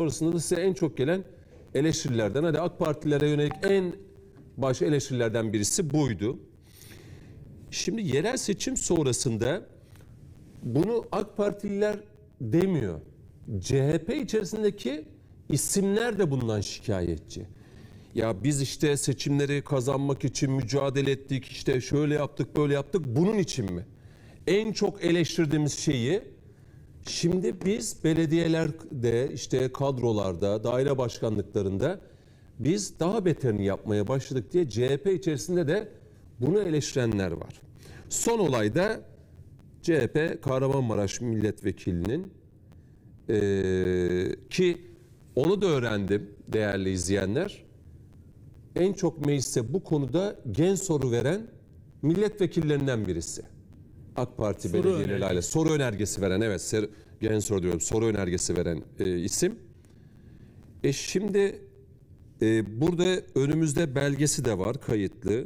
sonrasında da size en çok gelen eleştirilerden hadi AK Partilere yönelik en baş eleştirilerden birisi buydu. Şimdi yerel seçim sonrasında bunu AK Partililer demiyor. CHP içerisindeki isimler de bundan şikayetçi. Ya biz işte seçimleri kazanmak için mücadele ettik, işte şöyle yaptık, böyle yaptık. Bunun için mi? En çok eleştirdiğimiz şeyi şimdi biz belediyelerde, işte kadrolarda, daire başkanlıklarında biz daha beterini yapmaya başladık diye CHP içerisinde de bunu eleştirenler var. Son olayda CHP Kahramanmaraş milletvekilinin eee, ki onu da öğrendim değerli izleyenler. En çok meclise bu konuda gen soru veren milletvekillerinden birisi. AK Parti Soru önergesi. soru önergesi veren evet ser- gen soru diyorum soru önergesi veren e, isim. E şimdi e, burada önümüzde belgesi de var kayıtlı.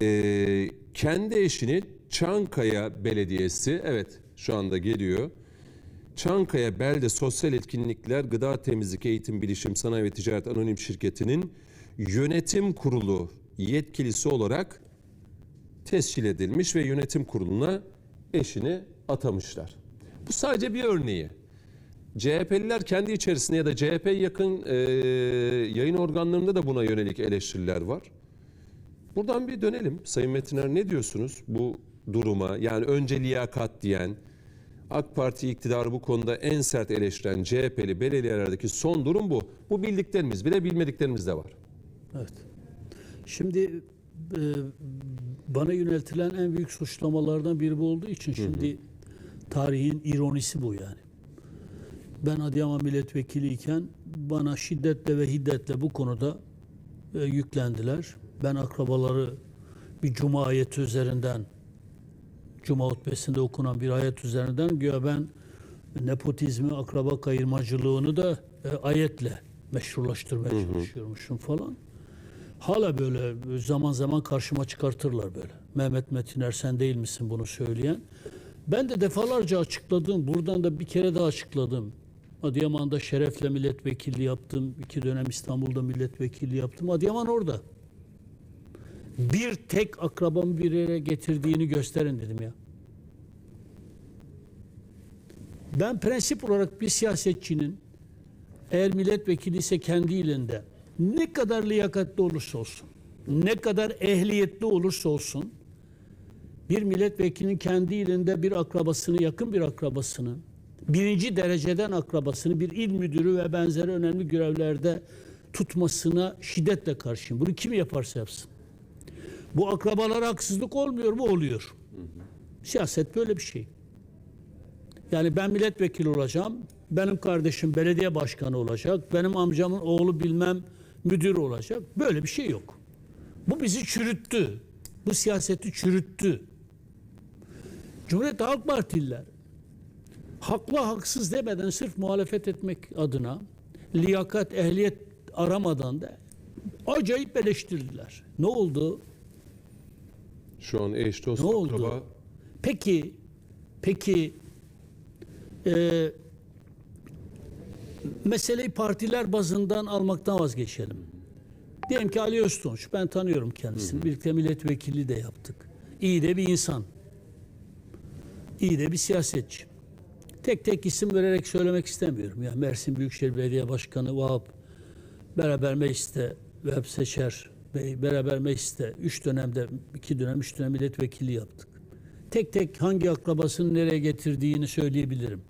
E, kendi eşini Çankaya Belediyesi evet şu anda geliyor. Çankaya Belde Sosyal Etkinlikler Gıda Temizlik Eğitim Bilişim Sanayi ve Ticaret Anonim Şirketi'nin yönetim kurulu yetkilisi olarak tescil edilmiş ve yönetim kuruluna eşini atamışlar. Bu sadece bir örneği. CHP'liler kendi içerisinde ya da CHP yakın e, yayın organlarında da buna yönelik eleştiriler var. Buradan bir dönelim. Sayın Metiner ne diyorsunuz bu duruma? Yani önce liyakat diyen, AK Parti iktidarı bu konuda en sert eleştiren CHP'li belediyelerdeki son durum bu. Bu bildiklerimiz bir de bilmediklerimiz de var. Evet. Şimdi e, bana yöneltilen en büyük suçlamalardan biri bu olduğu için şimdi tarihin ironisi bu yani. Ben Adıyaman milletvekiliyken bana şiddetle ve hiddetle bu konuda e, yüklendiler. Ben akrabaları bir cuma ayeti üzerinden Cuma hutbesinde okunan bir ayet üzerinden güya ben nepotizmi, akraba kayırmacılığını da e, ayetle meşrulaştırmaya çalışıyormuşum falan. Hala böyle zaman zaman karşıma çıkartırlar böyle. Mehmet Metiner sen değil misin bunu söyleyen? Ben de defalarca açıkladım. Buradan da bir kere daha açıkladım. Adıyaman'da şerefle milletvekilliği yaptım. iki dönem İstanbul'da milletvekilliği yaptım. Adıyaman orada. Bir tek akrabamı bir yere getirdiğini gösterin dedim ya. Ben prensip olarak bir siyasetçinin eğer milletvekili ise kendi ilinde ne kadar liyakatli olursa olsun, ne kadar ehliyetli olursa olsun bir milletvekilinin kendi ilinde bir akrabasını, yakın bir akrabasını, birinci dereceden akrabasını bir il müdürü ve benzeri önemli görevlerde tutmasına şiddetle karşıyım. Bunu kim yaparsa yapsın. Bu akrabalara haksızlık olmuyor mu? Oluyor. Siyaset böyle bir şey. Yani ben milletvekili olacağım, benim kardeşim belediye başkanı olacak, benim amcamın oğlu bilmem müdür olacak. Böyle bir şey yok. Bu bizi çürüttü. Bu siyaseti çürüttü. Cumhuriyet Halk Partililer haklı haksız demeden sırf muhalefet etmek adına liyakat, ehliyet aramadan da acayip eleştirdiler. Ne oldu? Şu an eş dost Ne oldu? akraba Peki, peki e, meseleyi partiler bazından almaktan vazgeçelim. Diyelim ki Ali Öztunç, ben tanıyorum kendisini. Birlikte milletvekili de yaptık. İyi de bir insan. İyi de bir siyasetçi. Tek tek isim vererek söylemek istemiyorum. Yani Mersin Büyükşehir Belediye Başkanı Vahap beraber mecliste Vehab Seçer Bey beraber mecliste üç dönemde, iki dönem, üç dönem milletvekili yaptık. Tek tek hangi akrabasını nereye getirdiğini söyleyebilirim.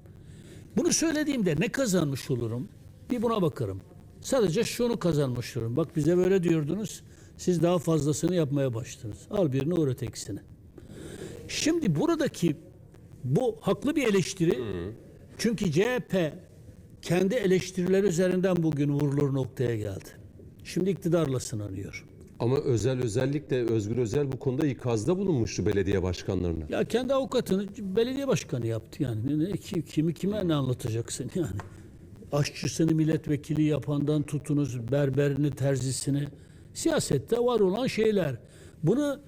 Bunu söylediğimde ne kazanmış olurum? Bir buna bakarım. Sadece şunu kazanmış olurum. Bak bize böyle diyordunuz. Siz daha fazlasını yapmaya başladınız. Al birini uğra ötekisini. Şimdi buradaki bu haklı bir eleştiri. Çünkü CHP kendi eleştirileri üzerinden bugün vurulur noktaya geldi. Şimdi iktidarla sınanıyor. Ama özel özellikle Özgür Özel bu konuda ikazda bulunmuştu belediye başkanlarına. Ya kendi avukatını belediye başkanı yaptı yani. Ne, ki- kimi kime ne anlatacaksın yani. Aşçısını milletvekili yapandan tutunuz berberini terzisini siyasette var olan şeyler. Bunu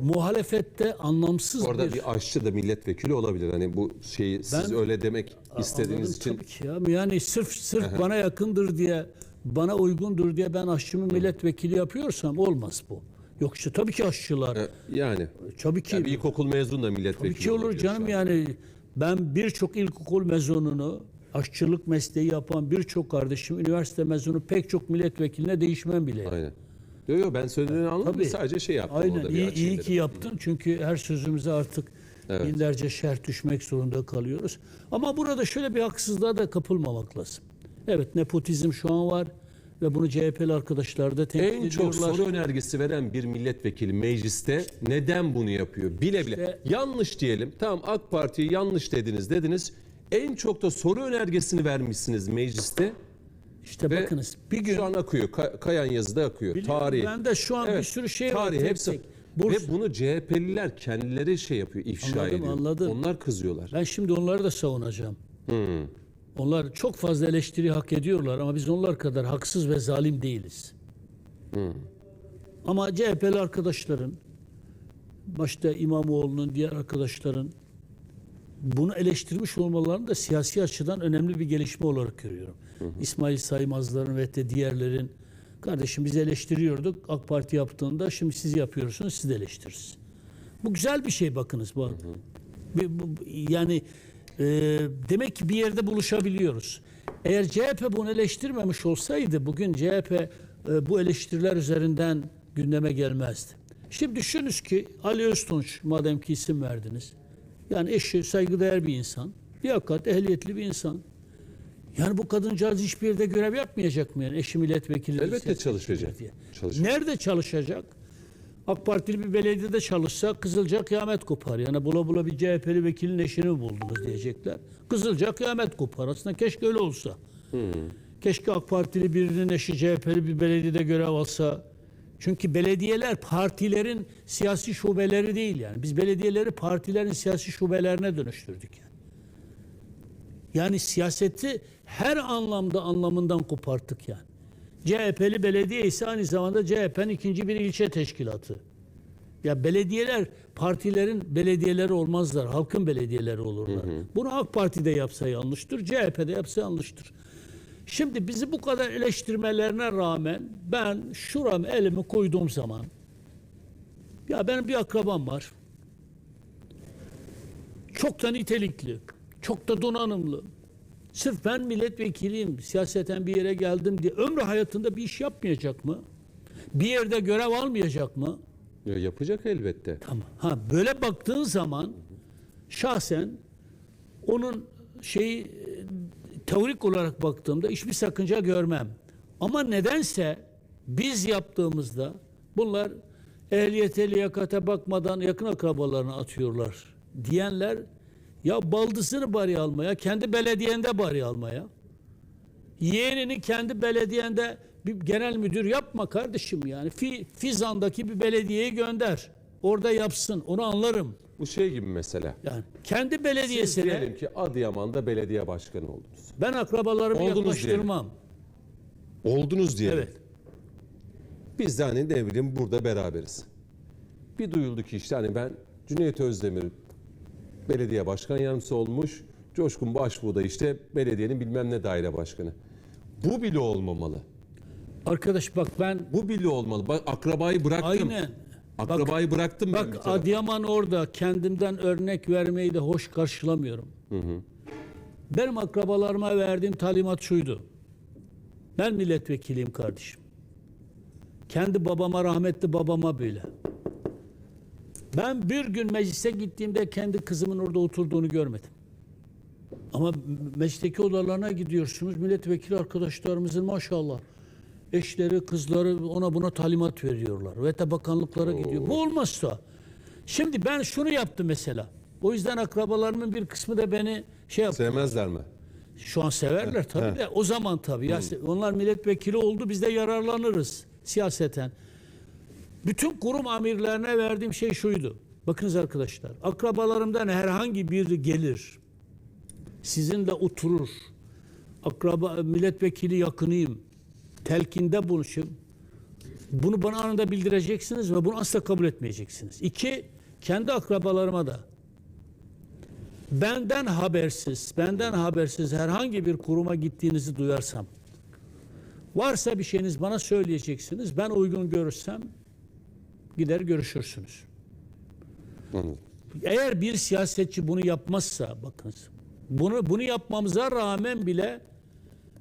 muhalefette anlamsız Orada bir... bir aşçı da milletvekili olabilir. Hani bu şeyi siz Ben- öyle demek istediğiniz için Tabii ki ya. Yani sırf sırf bana yakındır diye, bana uygundur diye ben aşçımı milletvekili yapıyorsam olmaz bu. Yok işte tabii ki aşçılar. e, yani Tabii ki. yani ilkokul mezunu da milletvekili Tabii ki olur canım yani. Ben birçok ilkokul mezununu, aşçılık mesleği yapan birçok kardeşim, üniversite mezunu pek çok milletvekiline değişmem bile. Aynen. Yok yok ben söylediğini anladım. Tabii. Sadece şey yaptım Aynen iyi, iyi ki yaptın çünkü her sözümüze artık Evet. binlerce şerh düşmek zorunda kalıyoruz. Ama burada şöyle bir haksızlığa da kapılmamak lazım. Evet nepotizm şu an var ve bunu CHP'li arkadaşlar da tenkit En çok ediyorlar. soru önergesi veren bir milletvekili mecliste neden bunu yapıyor? Bile bile. İşte- yanlış diyelim. Tamam AK Parti'yi yanlış dediniz dediniz. En çok da soru önergesini vermişsiniz mecliste. İşte Ve bakınız bir gün Şu an akıyor. Ka- kayan yazıda akıyor. Biliyorum, Tarihi. ben de şu an bir sürü şey var, Tarihi tek hepsi. tek. Bursa- Ve bunu CHP'liler kendileri şey yapıyor, ifşa Anladım, ediyor. anladım. Onlar kızıyorlar. ben şimdi onları da savunacağım. Hmm. Onlar çok fazla eleştiri hak ediyorlar ama biz onlar kadar haksız ve zalim değiliz. Ama CHP'li arkadaşların, başta İmamoğlu'nun, diğer arkadaşların bunu eleştirmiş olmalarını da siyasi açıdan önemli bir gelişme olarak görüyorum. İsmail Saymazların ve de diğerlerin kardeşim biz eleştiriyorduk AK Parti yaptığında şimdi siz yapıyorsunuz siz de eleştiririz. Bu güzel bir şey bakınız bu. Bir- bu- Yani e, demek ki bir yerde buluşabiliyoruz. Eğer CHP bunu eleştirmemiş olsaydı bugün CHP e, bu eleştiriler üzerinden gündeme gelmezdi. Şimdi düşününüz ki Ali Öztunç madem ki isim verdiniz. Yani eşi saygıdeğer bir insan. Liyakat, ehliyetli bir insan. Yani bu kadıncağız hiçbir yerde görev yapmayacak mı yani eşi milletvekili? Elbette çalışacak. diye. Çalışacak. Nerede çalışacak? AK Partili bir belediyede çalışsa Kızılca kıyamet kopar. Yani bula bula bir CHP'li vekilin eşini mi buldunuz diyecekler. Kızılca kıyamet kopar. Aslında keşke öyle olsa. Keşke AK Partili birinin eşi CHP'li bir belediyede görev alsa. Çünkü belediyeler partilerin siyasi şubeleri değil yani. Biz belediyeleri partilerin siyasi şubelerine dönüştürdük yani. Yani siyaseti her anlamda anlamından koparttık yani. CHP'li belediye ise aynı zamanda CHP'nin ikinci bir ilçe teşkilatı. Ya belediyeler partilerin belediyeleri olmazlar. Halkın belediyeleri olurlar. Bunu AK Parti'de yapsa yanlıştır. CHP'de yapsa yanlıştır. Şimdi bizi bu kadar eleştirmelerine rağmen ben şuram elimi koyduğum zaman ya benim bir akrabam var. Çok da nitelikli, çok da donanımlı. Sırf ben milletvekiliyim, siyaseten bir yere geldim diye ömrü hayatında bir iş yapmayacak mı? Bir yerde görev almayacak mı? Ya yapacak elbette. Tamam. Ha böyle baktığın zaman şahsen onun şeyi e, teorik olarak baktığımda hiçbir sakınca görmem. Ama nedense biz yaptığımızda bunlar ehliyete liyakate bakmadan yakın akrabalarına atıyorlar diyenler ya baldızını bari almaya, kendi belediyende bari almaya. Yeğenini kendi belediyende bir genel müdür yapma kardeşim yani. Fi, Fizan'daki bir belediyeye gönder. Orada yapsın. Onu anlarım. Bu şey gibi mesela. Yani kendi Siz belediyesine diyelim ki Adıyaman'da belediye başkanı oldunuz. ben akrabalarımı Oldunuz yaklaştırmam. Oldunuz diyelim. Evet. Biz de hani ne bileyim burada beraberiz. Bir duyuldu ki işte hani ben Cüneyt Özdemir belediye başkan yardımcısı olmuş. Coşkun Başbuğ da işte belediyenin bilmem ne daire başkanı. Bu bile olmamalı. Arkadaş bak ben Bu bile olmalı. Bak akrabayı bıraktım. aynen Akrabayı bıraktım ben bir bak tarafa. Adıyaman orada kendimden örnek vermeyi de hoş karşılamıyorum. Benim akrabalarıma verdiğim talimat şuydu. Ben milletvekiliyim kardeşim. Kendi babama rahmetli babama böyle. Ben bir gün meclise gittiğimde kendi kızımın orada oturduğunu görmedim. Ama meclisteki odalarına gidiyorsunuz. Milletvekili arkadaşlarımızın maşallah eşleri, kızları ona buna talimat veriyorlar. Ve de bakanlıklara gidiyor. Bu olmazsa. Şimdi ben şunu yaptım mesela. O yüzden akrabalarımın bir kısmı da beni şey yaptı. Sevmezler mi? Şu an severler tabii de o zaman tabii. Ya onlar milletvekili oldu biz de yararlanırız siyaseten. Bütün kurum amirlerine verdiğim şey şuydu. Bakınız arkadaşlar akrabalarımdan herhangi biri gelir. Sizinle oturur. Akraba milletvekili yakınıyım. Telkinde buluşup Bunu bana anında bildireceksiniz ve bunu asla kabul etmeyeceksiniz. İki, kendi akrabalarıma da benden habersiz, benden habersiz herhangi bir kuruma gittiğinizi duyarsam, varsa bir şeyiniz bana söyleyeceksiniz. Ben uygun görürsem gider görüşürsünüz. Anladım. Eğer bir siyasetçi bunu yapmazsa bakınız bunu bunu yapmamıza rağmen bile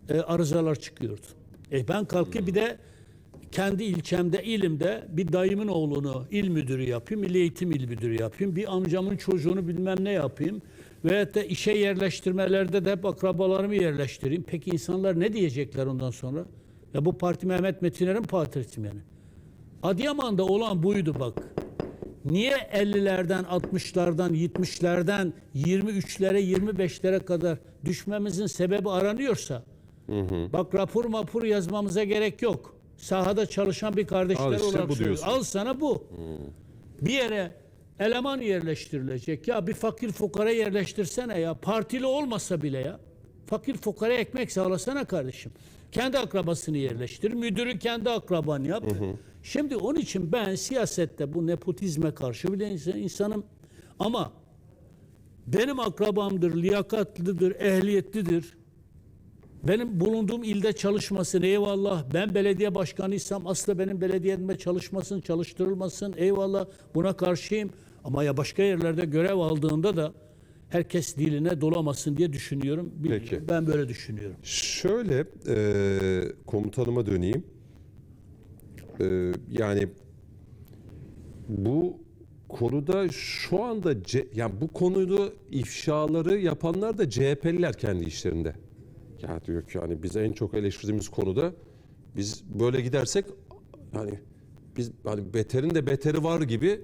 e, arızalar çıkıyordu. E ben kalkıp bir de kendi ilçemde, ilimde bir dayımın oğlunu il müdürü yapayım, milli eğitim il müdürü yapayım, bir amcamın çocuğunu bilmem ne yapayım. Veyahut da işe yerleştirmelerde de hep akrabalarımı yerleştireyim. Peki insanlar ne diyecekler ondan sonra? Ya bu parti Mehmet Metiner'in partisi yani? Adıyaman'da olan buydu bak. Niye 50'lerden, 60'lardan, 70'lerden 23'lere, 25'lere kadar düşmemizin sebebi aranıyorsa bak rapor mapur yazmamıza gerek yok. Sahada çalışan bir kardeşler Al işte olarak bu söylüyorum. Al sana bu. Bir yere eleman yerleştirilecek. Ya bir fakir fukara yerleştirsene ya. Partili olmasa bile ya. Fakir fukara ekmek sağlasana kardeşim. Kendi akrabasını yerleştir. Müdürü kendi akraban yap. Şimdi onun için ben siyasette bu nepotizme karşı bile insan- insanım. Ama benim akrabamdır, liyakatlidir, ehliyetlidir. Benim bulunduğum ilde çalışmasın eyvallah. Ben belediye başkanıysam asla benim belediyemde çalışmasın, çalıştırılmasın eyvallah. Buna karşıyım. Ama ya başka yerlerde görev aldığında da herkes diline dolamasın diye düşünüyorum. Bilmiyorum. Peki. Ben böyle düşünüyorum. Şöyle e, komutanıma döneyim. E, yani bu konuda şu anda C- yani bu konuda ifşaları yapanlar da CHP'liler kendi işlerinde. Ya diyor ki hani biz en çok eleştirdiğimiz konuda biz böyle gidersek hani biz hani beterin de beteri var gibi